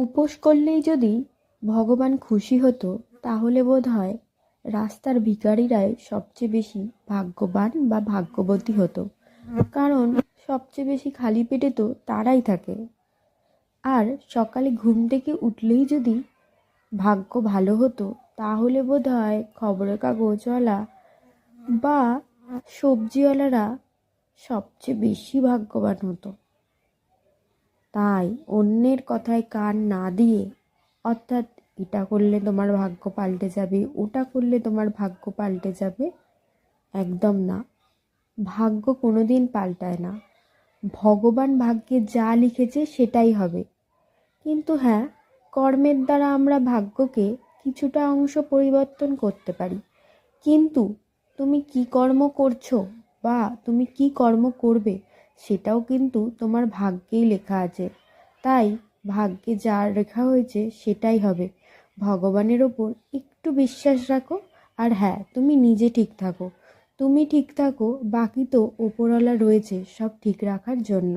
উপোস করলেই যদি ভগবান খুশি হতো, তাহলে বোধ হয় রাস্তার ভিখারিরাই সবচেয়ে বেশি ভাগ্যবান বা ভাগ্যবতী হতো। কারণ সবচেয়ে বেশি খালি পেটে তো তারাই থাকে। আর সকালে ঘুম থেকে উঠলেই যদি ভাগ্য ভালো হতো, তাহলে বোধ হয় খবরের কাগজওয়ালা বা সবজিওয়ালারা সবচেয়ে বেশি ভাগ্যবান হতো। তাই অন্যের কথায় কান না দিয়ে, অর্থাৎ এটা করলে তোমার ভাগ্য পাল্টে যাবে, ওটা করলে তোমার ভাগ্য পাল্টে যাবে, একদম না। ভাগ্য কোনো দিন পাল্টায় না। ভগবান ভাগ্যে যা লিখেছে সেটাই হবে। কিন্তু হ্যাঁ কর্মের দ্বারা আমরা ভাগ্যকে কিছুটা অংশ পরিবর্তন করতে পারি। কিন্তু তুমি কি কর্ম করছ বা তুমি কি কর্ম করবে সেটাও কিন্তু তোমার ভাগ্যেই লেখা আছে। তাই ভাগ্যে যা রেখা হয়েছে সেটাই হবে। ভগবানের ওপর একটু বিশ্বাস রাখো আর হ্যাঁ তুমি নিজে ঠিক থাকো। তুমি ঠিক থাকো, বাকি তো ওপরওয়ালা রয়েছে, সব ঠিক রাখার জন্য।